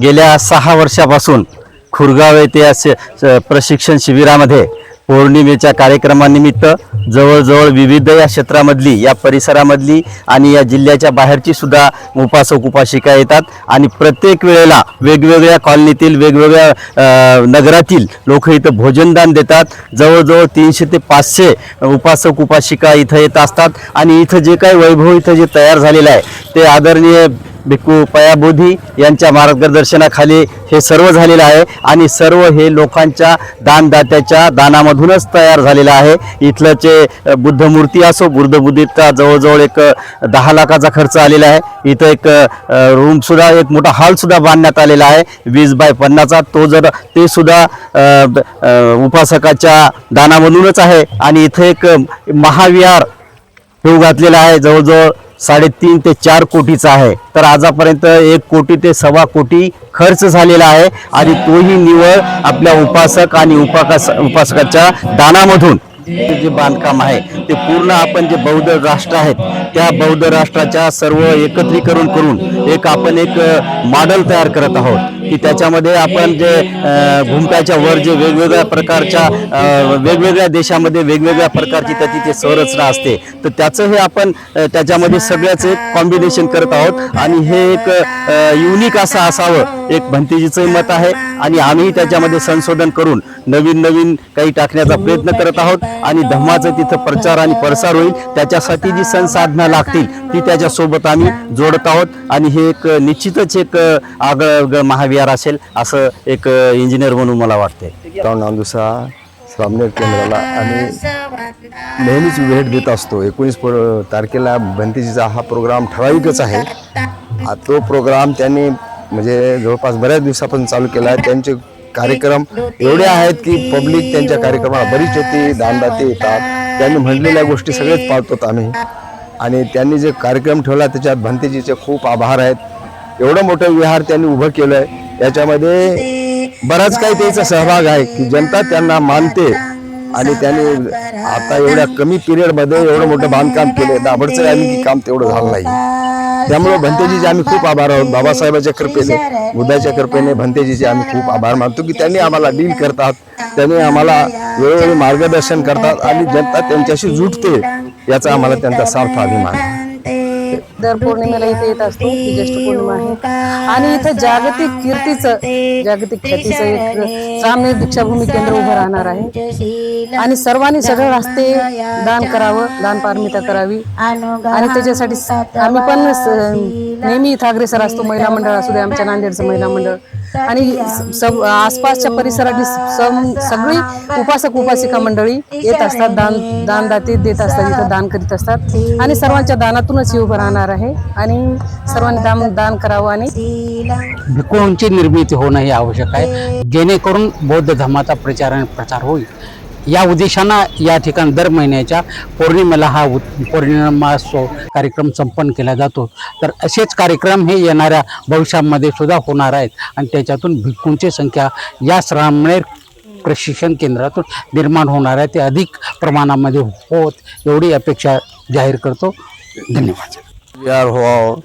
गेल्या सहा वर्षापासून खुरगाव येथे या प्रशिक्षण शिबिरामध्ये पौर्णिमेच्या कार्यक्रमानिमित्त जवळजवळ विविध या क्षेत्रामधली या परिसरामधली आणि या जिल्ह्याच्या बाहेरची सुद्धा उपासक उपासिका येतात. आणि प्रत्येक वेळेला वेगवेगळ्या कॉलनीतील वेगवेगळ्या नगरातील लोक इथं भोजनदान देतात. जवळजवळ तीनशे ते पाचशे उपासक उपासिका इथं येत असतात. आणि इथं जे काही वैभव इथं जे तयार झालेलं आहे ते आदरणीय भिक्खू पयाबोधी यांच्या मार्गदर्शनाखाली हे सर्व झालेलं आहे. आणि सर्व हे लोकांच्या दानदात्याच्या दानामधूनच तयार झालेलं आहे. इथलं जे बुद्धमूर्ती असो बुद्ध बुद्धीचा जवळजवळ एक दहा लाखाचा खर्च आलेला आहे. इथं एक रूमसुद्धा एक मोठा हॉलसुद्धा बांधण्यात आलेला आहे. वीस बाय पन्नासचा तो जर ते सुद्धा उपासकाच्या दानामधूनच आहे. आणि इथं एक महाविहार हे घातलेला आहे. जवळजवळ साडेतीन ते चार कोटीचा आहे. तर आजपर्यंत एक कोटी ते सव्वा कोटी खर्च झालेला आहे आणि तोही निवळ आपल्या उपासक आणि उपाकास उपासकाच्या दानामधून. जे बांधकाम आहे ते पूर्ण आपण जे बौद्ध राष्ट्र आहेत त्या बौद्ध राष्ट्राच्या सर्व एकत्रीकरण करून एक आपण एक मॉडेल तयार करत आहोत. की त्याच्यामध्ये आपण जे अ, वर जे वेगवेगळ्या प्रकारच्या वेगवेगळ्या देशामध्ये वेगवेगळ्या प्रकारची त्याची तिथे संरचना असते. तर त्याचं हे आपण त्याच्यामध्ये सगळ्याच एक कॉम्बिनेशन करत आहोत. आणि हे एक युनिक असं असावं. एक भंतेजीचं मत आहे आणि आम्ही त्याच्यामध्ये संशोधन करून नवीन नवीन काही टाकण्याचा प्रयत्न करत आहोत आणि धम्माचं तिथं प्रचार आणि प्रसार होईल. त्याच्यासाठी जी संसाधनं लागतील ती त्याच्यासोबत आम्ही जोडत आहोत. आणि हे एक निश्चितच एक आगळ महाविहार असेल असं एक इंजिनियर म्हणून मला वाटते गाव नांदुसा सामनेर केंद्राला आम्ही नेहमीच भेट देत असतो. एकोणीस प- तारखेला भंतीजीचा हा प्रोग्राम ठराविकच आहे. तो प्रोग्राम त्यांनी म्हणजे जवळपास बऱ्याच दिवसापासून चालू केला आहे. त्यांचे कार्यक्रम एवढे आहेत की पब्लिक त्यांच्या कार्यक्रमाला बरीच येते दानदाते येतात. त्यांनी म्हणलेल्या गोष्टी सगळेच पाळतो आम्ही. आणि त्यांनी जे कार्यक्रम ठेवला त्याच्यात भंतेजीचे खूप आभार आहेत. एवढं मोठं विहार त्यांनी उभं केलं आहे याच्यामध्ये बराच काही त्याचा सहभाग आहे की जनता त्यांना मानते. आणि त्यांनी आता एवढ्या कमी पिरियडमध्ये एवढं मोठं बांधकाम केलं यांनी की काम तेवढं झालं नाही. त्यामुळे भंतेजीचे आम्ही खूप आभार आहोत. बाबासाहेबाच्या कृपेने बुद्धाच्या कृपेने भंतेजीचे आम्ही खूप आभार मानतो की त्यांनी आम्हाला डील करतात. त्यांनी आम्हाला वेळोवेळी मार्गदर्शन करतात आणि जनता त्यांच्याशी जुटते याचा आम्हाला त्यांचा सार्थ अभिमान आहे. दर पौर्णिमेला इथे येत असतो ही ज्येष्ठ पौर्णिमा आहे. आणि इथं जागतिक कीर्तीचं जागतिक ख्यातीचं एक सामने दीक्षाभूमी केंद्र उभं राहणार आहे. आणि सर्वांनी सगळं रस्ते दान करावं दान पारमिता करावी. आणि त्याच्यासाठी आम्ही पण नेहमी इथं अग्रेसर असतो महिला मंडळ असू दे आमच्या नांदेडचं महिला मंडळ. आणि आसपासच्या परिसरातली सम- सगळी उपासक उपासिका मंडळी येत असतात दान दानदाते देत असतात इथं दान करीत असतात. आणि सर्वांच्या दानातूनच हे उभं राहणार आहे. आणि सर्वांनी दान दान करावं आणि भिक्खूंची निर्मिती होणं हे आवश्यक आहे. जेणेकरून बौद्ध धर्माचा प्रचार आणि प्रचार होईल. या उद्देशानं या ठिकाणी दर महिन्याच्या पौर्णिमेला हा उत- कार्यक्रम संपन्न केला जातो. तर असेच कार्यक्रम हे येणाऱ्या भविष्यामध्ये सुद्धा होणार आहेत आणि त्याच्यातून भिक्खूंची संख्या या श्रामणेर प्रशिक्षण केंद्रातून निर्माण होणार आहे. ते अधिक प्रमाणामध्ये होत एवढी अपेक्षा जाहीर करतो. धन्यवाद. विहार व्हावं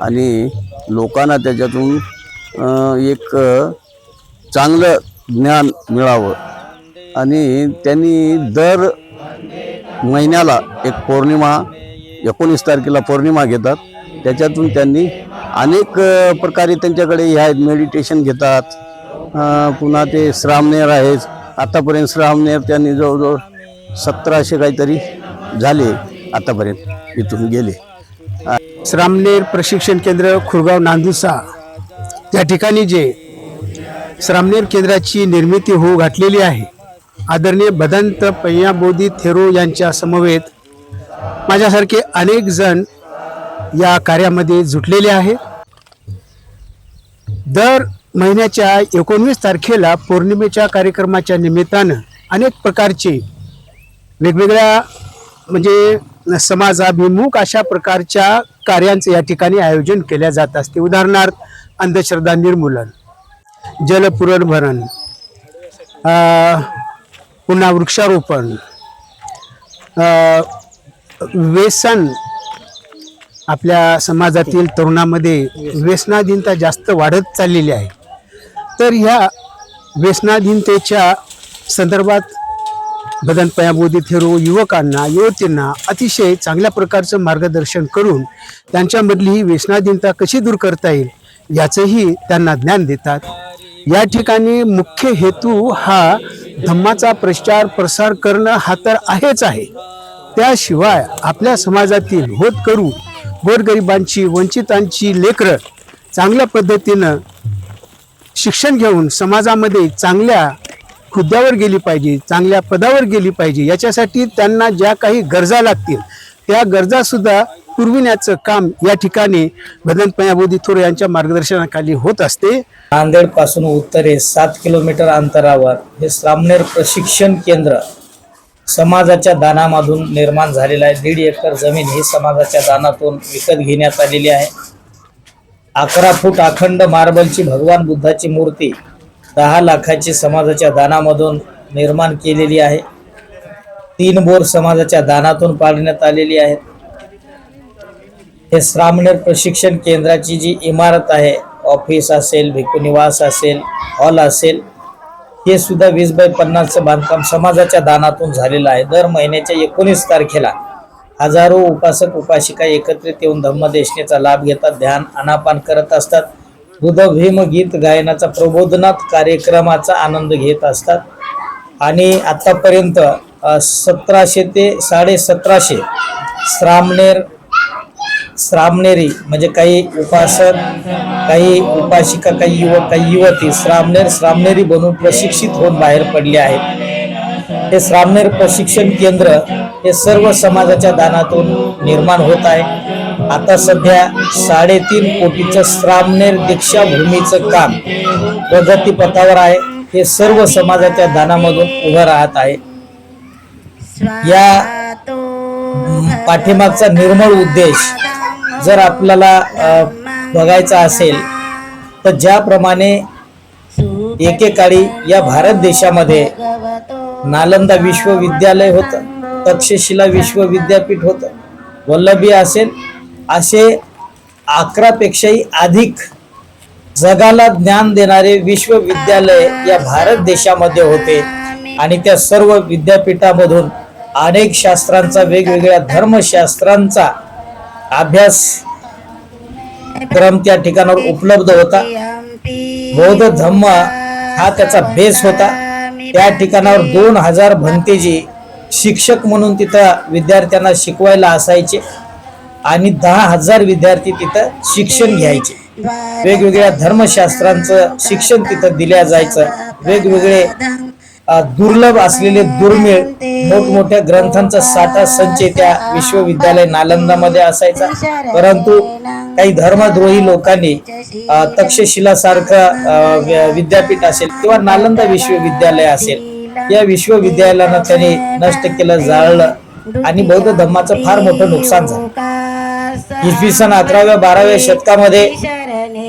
आणि लोकांना त्याच्यातून एक चांगलं ज्ञान मिळावं. आणि त्यांनी दर महिन्याला एक पौर्णिमा एकोणीस तारखेला पौर्णिमा घेतात. त्याच्यातून त्यांनी अनेक प्रकारे त्यांच्याकडे ह्या आहेत मेडिटेशन घेतात. पुन्हा ते श्रामनेर आहेत. आतापर्यंत श्रामनेर त्यांनी जवळजवळ सतराशे काहीतरी झाले आतापर्यंत इथून गेले. श्रामनेर प्रशिक्षण केंद्र खुरगाव नांदुसा. या ठिकाणी जे श्रामनेर केंद्राची निर्मिती होऊ घातलेली आहे आदरणीय भदंत पय्याबोधी थेरो यांच्या समवेत माझ्यासारखे अनेक जण या कार्यामध्ये जुटलेले आहे. दर महिन्याच्या एकोणवीस तारखेला पौर्णिमेच्या कार्यक्रमाच्या निमित्तानं अनेक प्रकारचे वेगवेगळ्या म्हणजे समाजाभिमुख अशा प्रकारच्या कार्यांचं या ठिकाणी आयोजन केल्या जात असते. उदाहरणार्थ अंधश्रद्धा निर्मूलन जलपुरणभरण पुन्हा वृक्षारोपण. व्यसन आपल्या समाजातील तरुणामध्ये व्यसनाधीनता जास्त वाढत चाललेली आहे. तर ह्या व्यसनाधीनतेच्या संदर्भात बदन पयाबोधी थेरो युवकांना युवतींना अतिशय चांगल्या प्रकारचं मार्गदर्शन करून त्यांच्यामधली ही व्यसनाधीनता कशी दूर करता येईल याचंही त्यांना ज्ञान देतात. या ठिकाणी मुख्य हेतू हा धम्माचा प्रचार प्रसार करणं हा तर आहेच आहे. त्याशिवाय आपल्या समाजातील होत करू गोरगरिबांची वंचितांची लेकरं चांगल्या पद्धतीनं शिक्षण घेऊन समाजामध्ये चांगल्या हुद्द्यावर गेली पाहिजे चांगल्या पदावर गेली पाहिजे याच्यासाठी त्यांना ज्या काही गरजा लागतील त्या गरजासुद्धा पुरविण्याचं काम या ठिकाणी भदन पयाबोधी थोर यांच्या मार्गदर्शनाखाली होत असते. नांदेडपासून उत्तरेस सात किलोमीटर अंतरावर हे सामनेर प्रशिक्षण केंद्र समाजाच्या दानामधून निर्माण झालेलं आहे. दीड एकर जमीन ही समाजाच्या दानातून विकत घेण्यात आलेली आहे. अकरा फूट अखंड मार्बलची भगवान बुद्धाची मूर्ती दहा लाखाची समाजाच्या दानामधून निर्माण केलेली आहे. तीन बोर समाजाच्या दानातून पाडण्यात आलेली आहेत. हे श्रामणेर प्रशिक्षण केंद्राची जी इमारत आहे ऑफिस असेल भिकुनिवास असेल हॉल असेल हे सुद्धा वीस बाय पन्नासचं बांधकाम समाजाच्या दानातून झालेलं आहे. दर महिन्याच्या एकोणीस तारखेला हजारो उपासक उपासिका एकत्रित येऊन धम्मदेशनेचा लाभ घेतात ध्यान अनापान करत असतात. बुधभीम गीत गायनाचा प्रबोधनात कार्यक्रमाचा आनंद घेत असतात. आणि आत्तापर्यंत सतराशे ते साडेसतराशे श्रामणेर श्रामणेरी म्हणजे काही उपासक काही उपासिका काही युवक काही युवती श्रामणेर श्रामणेरी बनून प्रशिक्षित होऊन बाहेर पडले आहेत. हे श्रामणेर प्रशिक्षण केंद्र हे सर्व समाजाच्या दानातून निर्माण होत आहे. आता सध्या साडेतीन कोटीचं श्रामणेर दीक्षाभूमीचं काम प्रगतीपथावर आहे. हे सर्व समाजाच्या दानामधून उभं राहत आहे. या पाठीमागचा निर्मळ उद्देश जर आपल्याला बघायचं असेल तर ज्याप्रमाणे एकेकाळी या भारत देशामध्ये नालंदा विश्वविद्यालय होतं तक्षशिला विश्वविद्यापीठ होतं वल्लभी असेल असे अकरापेक्षाही अधिक जगाला ज्ञान देणारे विश्वविद्यालय या भारत देशामध्ये होते. आणि त्या सर्व विद्यापीठामधून अनेक शास्त्रांचा वेगवेगळ्या धर्मशास्त्रांचा अभ्यास क्रम त्या ठिकाणावर उपलब्ध होता. बौद्ध धम्म हा त्याचा बेस होता. त्या ठिकाणावर दोन हजार भंतेजी शिक्षक म्हणून तिथं विद्यार्थ्यांना शिकवायला असायचे आणि दहा हजार विद्यार्थी तिथं शिक्षण घ्यायचे. वेगवेगळ्या धर्मशास्त्रांचं शिक्षण तिथं दिल्या जायचं. वेगवेगळे दुर्लभ असलेले दुर्मिळ मोठमोठ्या ग्रंथांचा साठा संचय त्या विश्वविद्यालय नालंदामध्ये असायचा. परंतु काही धर्मद्रोही लोकांनी तक्षशिला सारखं विद्यापीठ असेल किंवा नालंदा विश्वविद्यालय असेल या विश्वविद्यालयानं त्यांनी नष्ट केलं जाळलं आणि बौद्ध धर्माचं फार मोठं नुकसान झालं. इसवी सन अकराव्या बाराव्या शतकामध्ये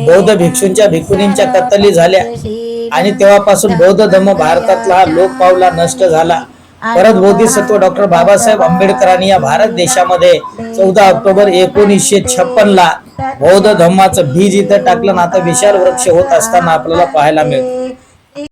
बौद्ध भिक्षूंच्या भिक्खुनींच्या कत्तली झाल्या. आणि तेव्हापासून बौद्ध धर्म भारतातला हा लोक पावला नष्ट झाला. परत बोधिसत्व डॉक्टर बाबासाहेब आंबेडकरांनी या भारत देशामध्ये चौदा ऑक्टोबर एकोणीसशे छप्पन ला बौद्ध धर्माचं बीज इथं टाकलं ना आता विशाल वृक्ष होत असताना आपल्याला पाहायला मिळतं.